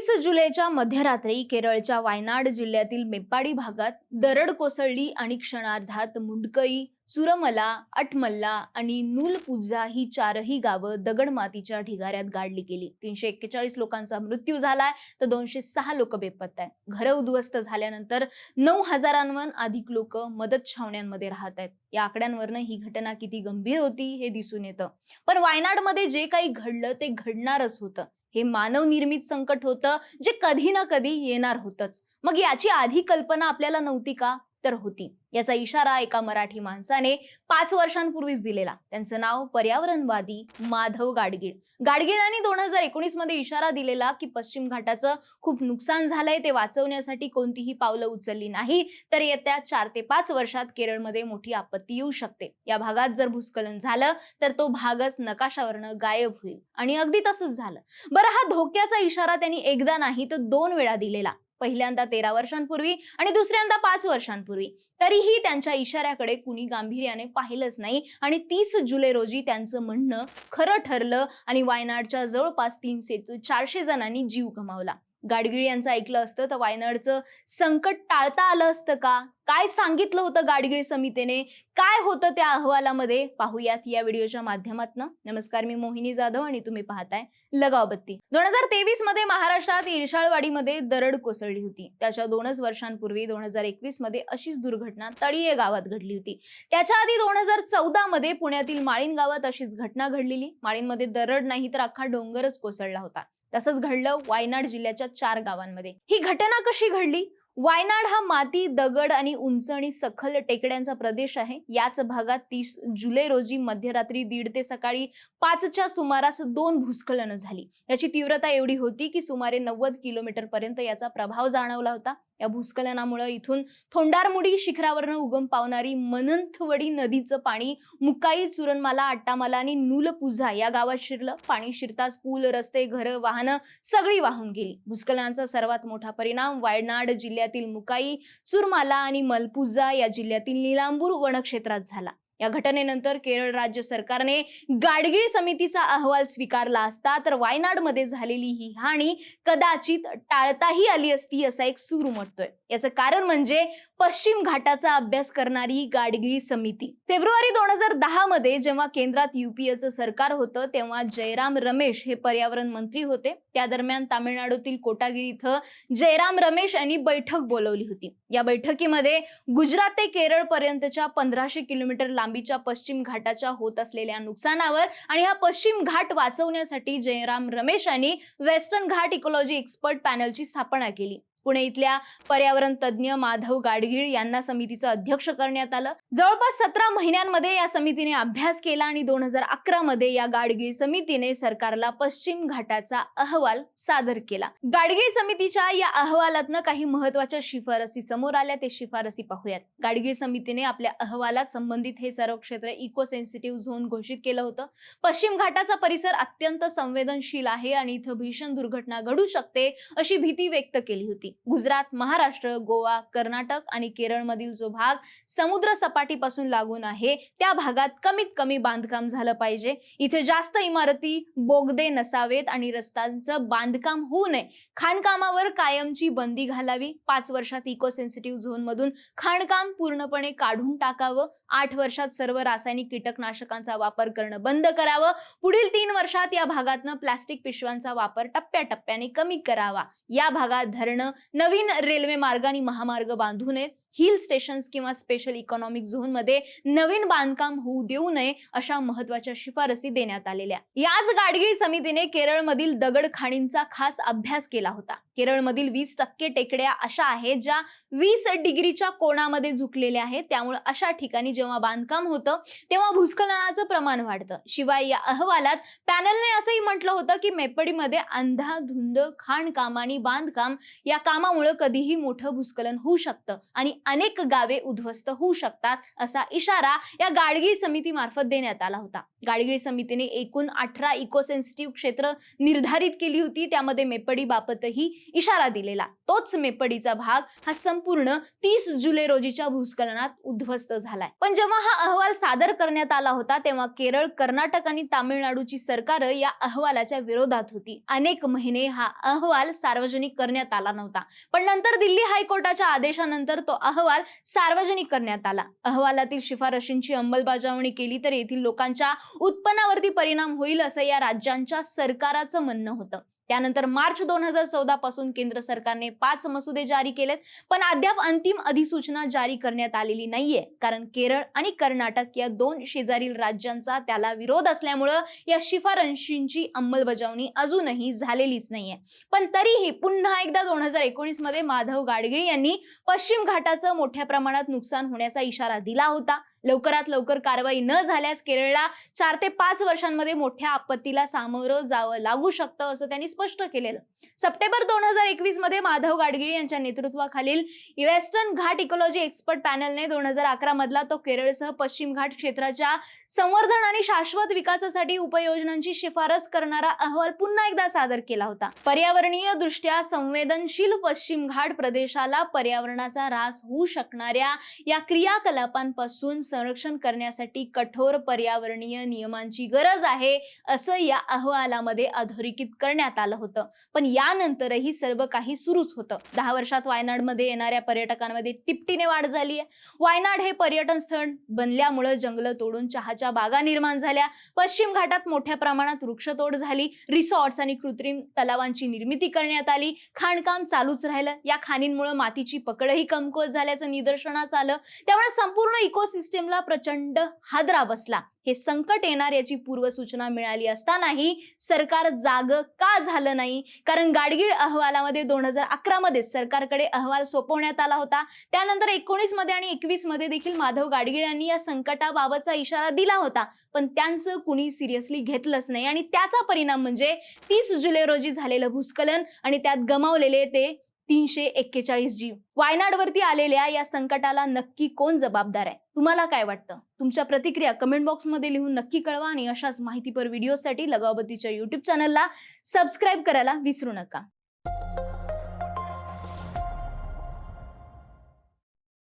तीस जुलैच्या मध्यरात्री केरळच्या वायनाड जिल्ह्यातील मेप्पाडी भागात दरड कोसळली आणि क्षणार्धात मुंडकई सुरमला अटमल्ला आणि नूलपुझा ही चारही गावं दगडमातीच्या ढिगाऱ्यात गाडली गेली. तीनशे एक्केचाळीस लोकांचा मृत्यू झालाय तर दोनशे सहा लोक बेपत्ता आहेत. घरं उद्ध्वस्त झाल्यानंतर नऊ हजारांवर अधिक लोक मदत छावण्यांमध्ये राहत आहेत. या आकड्यांवरनं ही घटना किती गंभीर होती हे दिसून येतं. पण वायनाडमध्ये जे काही घडलं ते घडणारच होतं. हे मानवनिर्मित संकट होतं जे कधी ना कधी येणार होतंच. मग याची आधी कल्पना आपल्याला नव्हती का? तर होती. याचा इशारा एका मराठी माणसाने पाच वर्षांपूर्वीच दिलेला. त्यांचं नाव पर्यावरणवादी माधव गाडगीळ. गाडगिळांनी दोन हजार एकोणीसमध्ये इशारा दिलेला की पश्चिम घाटाचं खूप नुकसान झालंय ते वाचवण्यासाठी कोणतीही पावलं उचलली नाही तर येत्या चार ते पाच वर्षात केरळमध्ये मोठी आपत्ती येऊ शकते. या भागात जर भूस्खलन झालं तर तो भागच नकाशावरनं गायब होईल. आणि अगदी तसंच झालं. बरं हा धोक्याचा इशारा त्यांनी एकदा नाही तर दोन वेळा दिलेला. पहिल्यांदा तेरा वर्षांपूर्वी आणि दुसऱ्यांदा पाच वर्षांपूर्वी. तरीही त्यांच्या इशाऱ्याकडे कुणी गांभीर्याने पाहिलंच नाही आणि तीस जुलै रोजी त्यांचं म्हणणं खरं ठरलं आणि वायनाडच्या जवळपास तीनशे चारशे जणांनी जीव गमावला. गाडगिळ यांचं ऐकलं असतं तर वायनाडचं संकट टाळता आलं असतं का? काय सांगितलं होतं गाडगिळ समितीने? काय होतं त्या अहवालामध्ये? पाहूयात या व्हिडिओच्या माध्यमातून. नमस्कार मी मोहिनी जाधव आणि तुम्ही पाहताय लगाव बत्ती. दोन हजार तेवीसमध्ये महाराष्ट्रात इरशाळवाडीमध्ये दरड कोसळली होती. त्याच्या दोनच वर्षांपूर्वी दोन हजार एकवीसमध्ये अशीच दुर्घटना तळीये गावात घडली होती. त्याच्या आधी दोन हजार चौदा मध्ये पुण्यातील माळीन गावात अशीच घटना घडलेली. माळीनमध्ये दरड नाही तर अख्खा डोंगरच कोसळला होता. तसंच घडलं वायनाड जिल्ह्याच्या चार गावांमध्ये. ही घटना कशी घडली? वायनाड हा माती दगड आणि उंच आणि सखल टेकड्यांचा प्रदेश आहे. याच भागात तीस जुलै रोजी मध्यरात्री दीड ते सकाळी पाचच्या सुमारास दोन भूस्खलनं झाली. याची तीव्रता एवढी होती की सुमारे नव्वद किलोमीटर पर्यंत याचा प्रभाव जाणवला होता. या भूस्खलनामुळे इथून थोंडारमुडी शिखरावरनं उगम पावणारी मनंथवडी नदीचं पाणी मुकाई चुरणमाला आट्टामाला आणि नूलपुझा या गावात शिरलं. पाणी शिरताच पूल रस्ते घरं वाहनं सगळी वाहून गेली. भूस्खलनाचा सर्वात मोठा परिणाम वायनाड जिल्ह्यातील मुकाई चुरमाला आणि मलपुझा या जिल्ह्यातील निलांबूर वनक्षेत्रात झाला. या घटनेनंतर केरळ राज्य सरकारने गाडगीळ समितीचा अहवाल स्वीकारला असता तर वायनाडमध्ये झालेली ही हानी कदाचित टाळताही आली असती असा एक सूर उमटतोय. याचं कारण म्हणजे पश्चिम घाटाचा अभ्यास करणारी गाडगिळी समिती. फेब्रुवारी दोन हजार दहा मध्ये जेव्हा केंद्रात युपीएचं सरकार होतं तेव्हा जयराम रमेश हे पर्यावरण मंत्री होते. त्या दरम्यान तामिळनाडूतील कोटागिरी इथं जयराम रमेश यांनी बैठक बोलवली होती. या बैठकीमध्ये गुजरात ते केरळ पर्यंतच्या पंधराशे किलोमीटर लांबीच्या पश्चिम घाटाच्या होत असलेल्या नुकसानावर आणि हा पश्चिम घाट वाचवण्यासाठी जयराम रमेश यांनी वेस्टर्न घाट इकोलॉजी एक्सपर्ट पॅनलची स्थापना केली. पुणे इथल्या पर्यावरण तज्ज्ञ माधव गाडगीळ यांना समितीचं अध्यक्ष करण्यात आलं. जवळपास सतरा महिन्यांमध्ये या समितीने अभ्यास केला आणि दोन हजार अकरा मध्ये या गाडगीळ समितीने सरकारला पश्चिम घाटाचा अहवाल सादर केला. गाडगीळ समितीच्या या अहवालातनं काही महत्त्वाच्या शिफारसी समोर आल्या ते शिफारसी पाहूयात. गाडगीळ समितीने आपल्या अहवालात संबंधित हे सर्व क्षेत्र इको सेन्सिटिव्ह झोन घोषित केलं होतं. पश्चिम घाटाचा परिसर अत्यंत संवेदनशील आहे आणि इथं भीषण दुर्घटना घडू शकते अशी भीती व्यक्त केली होती. गुजरात महाराष्ट्र गोवा कर्नाटक आणि केरळमधील जो भाग समुद्र सपाटीपासून लागून आहे त्या भागात कमीत कमी बांधकाम झालं पाहिजे. इथे जास्त इमारती बोगदे नसावेत आणि रस्त्यांचं बांधकाम होऊ नये. खाणकामावर कायमची बंदी घालावी. पाच वर्षात इको सेन्सिटिव्ह झोन मधून खाणकाम पूर्णपणे काढून टाकावं. आठ वर्षात सर्व रासायनिक कीटकनाशकांचा वापर करणं बंद करावं. पुढील तीन वर्षात या भागातनं प्लास्टिक पिशव्यांचा वापर टप्प्याटप्प्याने कमी करावा. या भागात धरणं नवीन रेल्वे मार्ग आणि महामार्ग बांधू नयेत. हिल स्टेशन्स किंवा स्पेशल इकॉनॉमिक झोनमध्ये नवीन बांधकाम होऊ देऊ नये अशा महत्त्वाच्या शिफारसी देण्यात आलेल्या. याच गाडगीळ समितीने केरळमधील दगड खाणींचा खास अभ्यास केला होता. केरळमधील वीस टक्के टेकड्या अशा आहेत ज्या वीस डिग्रीच्या कोणामध्ये झुकलेल्या आहेत. त्यामुळे अशा ठिकाणी जेव्हा बांधकाम होतं तेव्हा भूस्खलनाचं प्रमाण वाढतं. शिवाय या अहवालात पॅनलने असंही म्हटलं होतं की मेपडीमध्ये अंधाधुंद खाणकाम आणि बांधकाम या कामामुळे कधीही मोठं भूस्खलन होऊ शकतं. आणि अनेक गावे उद्ध्वस्त होऊ शकतात असा इशारा या गाडगीळ समितीमार्फत देण्यात आला होता. गाडगीळ समितीने एकूण अठरा इको सेन्सिटिव्ह क्षेत्र निर्धारित केली होती त्यामध्ये मेपडीबाबतही इशारा दिलेला. तोच मेपडीचा भाग हा संपूर्ण तीस जुलै रोजीच्या भूस्खलनात उद्ध्वस्त झालाय. पण जेव्हा हा अहवाल सादर करण्यात आला होता तेव्हा केरळ कर्नाटक आणि तामिळनाडूची सरकार या अहवालाच्या विरोधात होती. अनेक महिने हा अहवाल सार्वजनिक करण्यात आला नव्हता. पण नंतर दिल्ली हायकोर्टाच्या आदेशानंतर तो अहवाल सार्वजनिक करण्यात आला. अहवालातील शिफारशींची अंमलबजावणी केली तर येथील लोकांच्या उत्पन्नावरती परिणाम होईल असं या राज्यांच्या सरकाराचं म्हणणं होतं. त्यानंतर मार्च दोन हजार चौदा पासून केंद्र सरकारने पाच मसुदे जारी केलेत पण अद्याप अंतिम अधिसूचना जारी करण्यात आलेली नाहीये. कारण केरळ आणि कर्नाटक या दोन शेजारील राज्यांचा त्याला विरोध असल्यामुळं या शिफारशींची अंमलबजावणी अजूनही झालेलीच नाहीये. पण तरीही पुन्हा एकदा दोन हजार एकोणीसमध्ये माधव गाडगीळ यांनी पश्चिम घाटाचं मोठ्या प्रमाणात नुकसान होण्याचा इशारा दिला होता. लवकरात लवकर कारवाई न झाल्यास केरळला चार ते पाच वर्षांमध्ये मोठ्या आपत्तीला सामोरं जावं लागू शकतं असं त्यांनी स्पष्ट केलेलं. सप्टेंबर दोन हजार एकवीसमध्ये माधव गाडगीळ यांच्या नेतृत्वाखालील वेस्टर्न घाट इकोलॉजी एक्सपर्ट पॅनलने दोन हजार अकरा मधला तो केरळसह पश्चिम घाट क्षेत्राच्या संवर्धन आणि शाश्वत विकासासाठी उपाययोजनांची शिफारस करणारा अहवाल पुन्हा एकदा सादर केला होता. पर्यावरणीय दृष्ट्या संवेदनशील पश्चिम घाट प्रदेशाला पर्यावरणाचा ऱ्हास होऊ शकणाऱ्या या क्रियाकलापांपासून संरक्षण करण्यासाठी कठोर पर्यावरणीय नियमांची गरज आहे असं या अहवालामध्ये अधोरेखित करण्यात आलं होतं. पण यानंतरही सर्व काही सुरूच होतं. दहा वर्षात वायनाडमध्ये येणाऱ्या पर्यटकांमध्ये तिपटीने वाढ झाली आहे. वायनाड हे पर्यटन स्थळ बनल्यामुळं जंगलं तोडून चहाच्या बागा निर्माण झाल्या. पश्चिम घाटात मोठ्या प्रमाणात वृक्षतोड झाली. रिसॉर्ट्स आणि कृत्रिम तलावांची निर्मिती करण्यात आली. खाणकाम चालूच राहिलं. या खाणींमुळे मातीची पकडही कमकुवत झाल्याचं निदर्शनास आलं. त्यामुळे संपूर्ण इकोसिस्टम इकोसिस्टमला प्रचंड हादरा बसला. हे संकट येणार याची पूर्वसूचना मिळाली असतानाही सरकार जाग का झालं नाही? कारण गाडगीळ अहवालामध्ये दोन हजार अकरा मध्ये सरकारकडे अहवाल सोपवण्यात आला होता. त्यानंतर एकोणीसमध्ये आणि एकवीसमध्ये देखील माधव गाडगीळ यांनी या संकटाबाबतचा इशारा दिला होता. पण त्यांचं कुणी सिरियसली घेतलंच नाही. आणि त्याचा परिणाम म्हणजे तीस जुलै रोजी झालेलं भूस्खलन आणि त्यात गमावलेले ते तीनशे एक्केचाळीस जीव वायनाडवरती आलेल्या या संकटाला नक्की कोण जबाबदार आहे? तुम्हाला काय वाटतं? तुमच्या प्रतिक्रिया कमेंट बॉक्समध्ये लिहून नक्की कळवा आणि अशाच माहितीपर व्हिडिओसाठी लगावतीच्या युट्यूब चॅनलला सबस्क्राईब करायला विसरू नका.